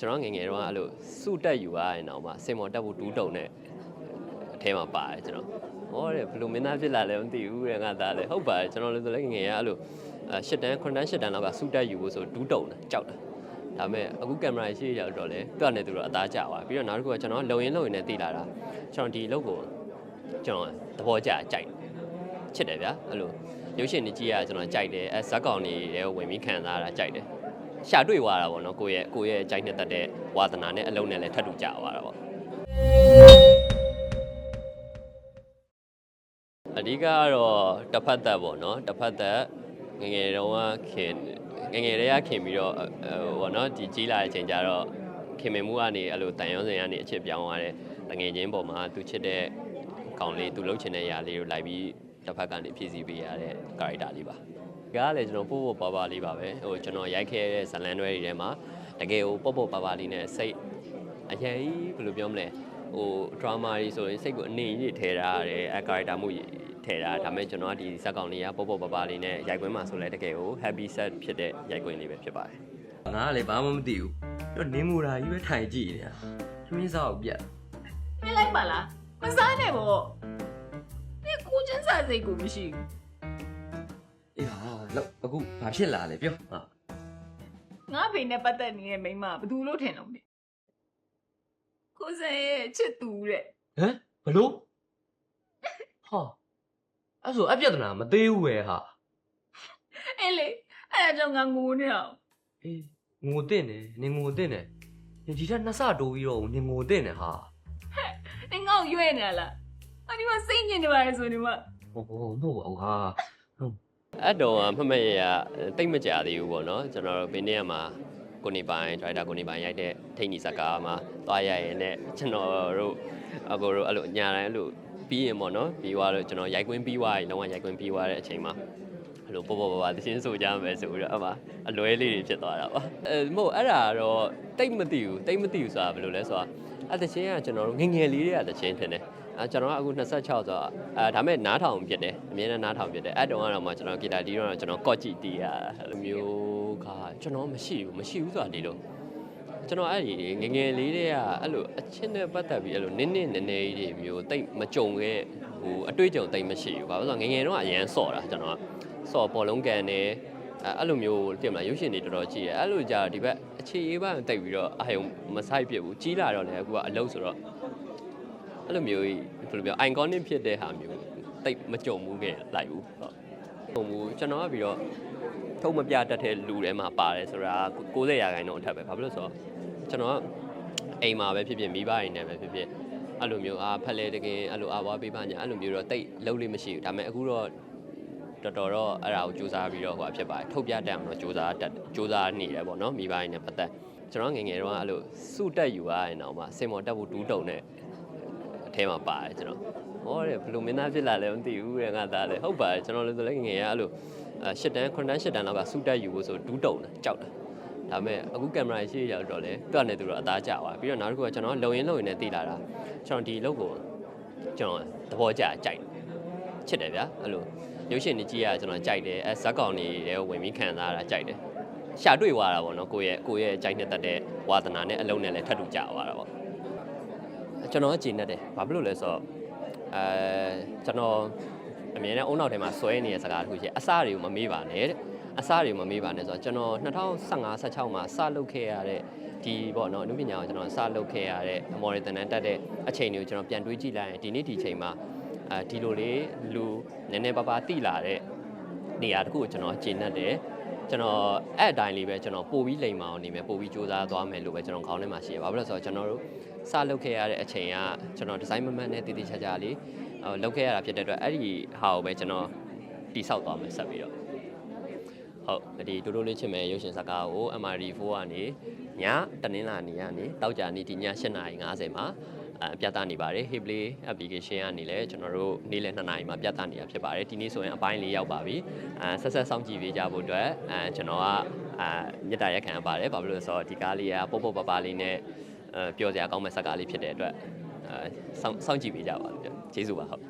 ကျွန်တော်ငယ်ငယ်တော့အဲ့လိုစုတက်ယူရရင်တော့မှစင်မော်တက်ဖို့ဒူးတုံနဲ့အထဲမှာပါတယ်ကျွန်တော်ဟောတယ်ဘယ်လိုမင်းသားဖြစ်လာလဲမသိဘူးတဲ့ငါသားလေဟုတ်ပါတယ်ကျွန်တော်လည်းဆိုလည်းငယ်ငယ်ကအဲ့လိုအဲရှစ်တန်းခုနှစ်တန်းရှစ်တန်းလောက်ကစုတက်ယူဖို့ဆိုဒူးတုံတယ်ကြောက်တယ်ဒါပေမဲ့အခုကင်မရာရှိရောက်တော့လေတွတ်နေသူတော့အသားကျသွားပြီးတော့နောက်တစ်ခုကကျွန်တော်လုံရင်လုံရင်နဲ့တိလာတာကျွန်တော်ဒီအလုပ်ကိုကျွန်တော်သဘောကျကြိုက်ချစ်တယ်ဗျာအဲ့လိုရုပ်ရှင်တွေကြည့်ရကျွန်တော်ကြိုက်တယ်အဲဇက်ကောင်တွေလည်းဝင်ပြီးခံစားရတာကြိုက်တယ် ရှာတွေ့သွားတာပေါ့နော်ကိုယ့်ရဲ့ကိုယ့်ရဲ့ကြိုက်နှစ်သက်တဲ့ဝါသနာနဲ့အလုံးနဲ့လည်းထပ်တူကြသွားတာပေါ့အဓိကကတော့တစ်ဖက်သက်ပေါ့နော်တစ်ဖက်သက်ငယ်ငယ်တုန်းကခင်ငယ်ငယ်တည်းကခင်ပြီးတော့ဟိုပေါ့နော်ဒီကြီးလာတဲ့အချိန်ကျတော့ခင်မင်မှုကနေအဲ့လိုတန်ရုံးစင်ကနေအချစ်ပြောင်းသွားတဲ့တငယ်ချင်းပေါ်မှာသူချစ်တဲ့ကောင်လေးသူလှုပ်ချင်တဲ့ຢာလေးကိုလိုက်ပြီးတစ်ဖက်ကနေဖြည့်ဆည်းပေးရတဲ့ character လေးပါ ကားလည်းကျွန်တော်ပို့ပို့ပါပါလေးပါပဲဟိုကျွန်တော်ရိုက်ခဲ့တဲ့ဇလန်တွဲတွေထဲမှာတကယ်ကိုပို့ပို့ပါပါလေးနဲ့စိတ်အရင်ဘယ်လိုပြောမလဲဟို drama တွေဆိုရင်စိတ်ကိုအနေကြီးထည့်ထားရတယ်အဲ character မှုထည့်ထားဒါပေမဲ့ကျွန်တော်ကဒီဇက်ကောင်လေးကပို့ပို့ပါပါလေးနဲ့ရိုက်ကွင်းမှာဆိုလဲတကယ်ကို happy set ဖြစ်တဲ့ရိုက်ကွင်းလေးပဲဖြစ်ပါတယ်ငါကလည်းဘာမှမသိဘူးတော့နင်းမူတာကြီးပဲထိုင်ကြည့်နေတာသမင်းစားကိုပြတ်ပြလိုက်ပါလားမစားနဲ့ပေါ့ဒီကိုချင်းစားစိတ်ကိုမရှိဘူး အေးဟာလောက်အခုဘာဖြစ်လာလဲပြောဟာငါဖေနဲ့ပတ်သက်နေတဲ့မိန်းမကဘယ်သူလို့ထင်လို့လဲကိုစံရဲ့ချစ်သူတဲ့ဟမ်ဘလို့ဟာအဲ့ဆိုအပြဿနာမသေးဘူးပဲဟာအဲ့လေအဲ့ဒါကြောင့်ငါငိုနေအောင်အေးငိုတဲ့နေနင်ငိုတဲ့နေဒီထက်နှစ်ဆတိုးပြီးတော့နင်ငိုတဲ့နေဟာနေငေါ့ရွဲ့နေလားအဒီမှာစိတ်ညစ်နေပါလေဆိုနေမှာဟိုဟိုမဟုတ်ပါဘူးဟာ အဲ့တော့မှတ်မှတ်ရရတိတ်မကြသေးဘူးပေါ့နော်ကျွန်တော်တို့ဘင်းထဲမှာကိုနေပိုင် driver ကိုနေပိုင်ရိုက်တဲ့ထိန်နီဇကာမှာသွားရရင်နဲ့ကျွန်တော်တို့အကိုတို့အဲ့လိုညာတိုင်းအဲ့လိုပြီးရင်ပေါ့နော်ပြီးသွားတော့ကျွန်တော်ရိုက်ကွင်းပြီးသွားရင်လုံးဝရိုက်ကွင်းပြီးသွားတဲ့အချိန်မှာအဲ့လိုပေါ်ပေါ်ပါပါသင်းဆိုကြမယ်ဆိုပြီးတော့အမအလွဲလေးတွေဖြစ်သွားတာပါအဲမဟုတ်အဲ့ဒါတော့တိတ်မသိဘူးတိတ်မသိဘူးဆိုတာဘယ်လိုလဲဆိုတာအဲ့တချင်းကကျွန်တော်တို့ငယ်ငယ်လေးတွေကတချင်းထင်တယ် အဲကျွန်တော်ကအခု26ဆိုတော့အဲဒါမဲ့နားထောင်ဖြစ်တယ်အမြဲတမ်းနားထောင်ဖြစ်တယ်အဲ့တုန်းကတော့မှကျွန်တော်ဂီတာတီးတော့ကျွန်တော်ကော့ကြည့်တီးရအဲ့လိုမျိုးကကျွန်တော်မရှိဘူးမရှိဘူးဆိုတာဒီလိုကျွန်တော်အဲ့ဒီငယ်ငယ်လေးတွေကအဲ့လိုအချင်းနဲ့ပတ်သက်ပြီးအဲ့လိုနင်းနင်းနေနေကြီးတွေမျိုးတိတ်မကြုံခဲ့ဟိုအတွေ့အကြုံတိတ်မရှိဘူးဘာလို့လဲဆိုတော့ငယ်ငယ်တော့အရန်စော့တာကျွန်တော်ကစော့ပေါ်လုံးကန်နေအဲ့အဲ့လိုမျိုးတင်မလားရုပ်ရှင်တွေတော်တော်ကြည့်ရအဲ့လိုကြာဒီဘက်အခြေအေးပိုင်းတိတ်ပြီးတော့အာယုံမဆိုင်ပြစ်ဘူးကြီးလာတော့လည်းအခုကအလုပ်ဆိုတော့ အဲ့လိုမျိုးဘယ်လိုပြော iconic ဖြစ်တဲ့ဟာမျိုးတိတ်မကြုံဘူးခဲ့လိုက်ဘူးဟုတ်ဟိုမူကျွန်တော်ကပြီးတော့ထုံမပြတတ်တဲ့လူထဲမှာပါတယ်ဆိုတာ90ရာခိုင်နှုန်းအထက်ပဲဘာဖြစ်လို့ဆိုတော့ကျွန်တော်ကအိမ်မှာပဲဖြစ်ဖြစ်မိဘအိမ်နဲ့ပဲဖြစ်ဖြစ်အဲ့လိုမျိုးအာဖက်လေတကယ်အဲ့လိုအာဝါပေးပါညာအဲ့လိုမျိုးတော့တိတ်လုံးလေးမရှိဘူးဒါပေမဲ့အခုတော့တော်တော်တော့အဲ့ဒါကိုစူးစမ်းပြီးတော့ဟိုဖြစ်ပါတယ်ထုတ်ပြတတ်အောင်တော့စူးစမ်းတတ်စူးစမ်းနေတယ်ပေါ့နော်မိဘအိမ်နဲ့ပတ်သက်ကျွန်တော်ငယ်ငယ်တော့အဲ့လိုစုတက်ယူရရင်တော့မှစင်မော်တက်ဖို့ဒူးတုံနဲ့အ ထဲမှာပါတယ်ကျွန်တော်ဟောတယ်ဘယ်လိုမင်းသားဖြစ်လာလဲမသိဘူးတဲ့ငါသားလေဟုတ်ပါတယ်ကျွန်တော်လည်းဆိုလည်းငယ်ငယ်ကအဲ့လိုအဲရှစ်တန်းခုနှစ်တန်းရှစ်တန်းလောက်ကစုတက်ယူဖို့ဆိုဒူးတုံတယ်ကြောက်တယ်ဒါပေမဲ့အခုကင်မရာရှိရောက်တော့လေတွတ်နေသူတော့အသားကျသွားပြီးတော့နောက်တစ်ခုကကျွန်တော်လုံရင်လုံရင်နဲ့တိလာတာကျွန်တော်ဒီလုပ်ကိုကျွန်တော်သဘောကျကြိုက်ချစ်တယ်ဗျာအဲ့လိုရုပ်ရှင်တွေကြည့်ရကျွန်တော်ကြိုက်တယ်အဲဇက်ကောင်တွေလည်းဝင်ပြီးခံစားရတာကြိုက်တယ်ရှာတွေ့သွားတာပေါ့နော်ကိုယ့်ရဲ့ကိုယ့်ရဲ့ကြိုက်နှစ်သက်တဲ့ဝါသနာနဲ့အလုံးနဲ့လည်းထပ်တူကြသွားတာပေါ့ ကျွန်တော်ကဂျင်းနဲ့တယ်ဘာဖြစ်လို့လဲဆိုတော့အဲကျွန်တော်အမြဲတမ်းအုံနောက်ထဲမှာဆွဲနေတဲ့စကားတစ်ခုရှိတယ်အစတွေကိုမမေးပါနဲ့တဲ့အစတွေကိုမမေးပါနဲ့ဆိုတော့ကျွန်တော်2015 16မှာစလုပ်ခဲ့ရတဲ့ဒီပေါ့နော်အနုပညာကိုကျွန်တော်စလုပ်ခဲ့ရတဲ့အမော်ရီတန်တန်တက်တဲ့အချိန်တွေကိုကျွန်တော်ပြန်တွေးကြည့်လိုက်ရင်ဒီနေ့ဒီချိန်မှာအဲဒီလိုလေးလူနည်းနည်းပါးပါးတိလာတဲ့နေရာတစ်ခုကိုကျွန်တော်ဂျင်းနဲ့တယ်ကျွန်တော်အဲ့အတိုင်းလေးပဲကျွန်တော်ပို့ပြီးလိမ်မအောင်နေမယ်ပို့ပြီးစူးစမ်းသွားမယ်လို့ပဲကျွန်တော်ခေါင်းထဲမှာရှိရပါဘာလို့လဲဆိုတော့ကျွန်တော်တို့ စလုပ်ခဲ့ရတဲ့အချိန်ကကျွန်တော်ဒီဇိုင်းမမတ်နဲ့တည်တည်ချာချာလေးဟိုလုပ်ခဲ့ရတာဖြစ်တဲ့အတွက်အဲ့ဒီဟာကိုပဲကျွန်တော်တိဆောက်သွားမယ်ဆက်ပြီးတော့ဟုတ်ဒီတိုးတိုးလေးချင်မဲ့ရုပ်ရှင်ဇာတ်ကားကို MRD4 ကနေညတနင်္လာနေ့ကနေတောက်ကြနေ့ဒီည8:50မှာအပြသနေပါတယ် Hiplay application ကနေလည်းကျွန်တော်တို့နေ့လယ်2နာရီမှာပြသနေတာဖြစ်ပါတယ်ဒီနေ့ဆိုရင်အပိုင်းလေးရောက်ပါပြီအဲဆက်ဆက်စောင့်ကြည့်ပေးကြဖို့အတွက်အဲကျွန်တော်ကအာမြေတားရက်ခံပါတယ်ဘာဖြစ်လို့လဲဆိုတော့ဒီကားလေးကပုတ်ပုတ်ပပလေးနဲ့အဲ ပြောစရာကောင်းမဲ့ဇာတ်ကားလေးဖြစ်တဲ့အတွက်အဲစောင့်စောင့်ကြည့်ပေးကြပါလို့ကျေးဇူးပါဟုတ်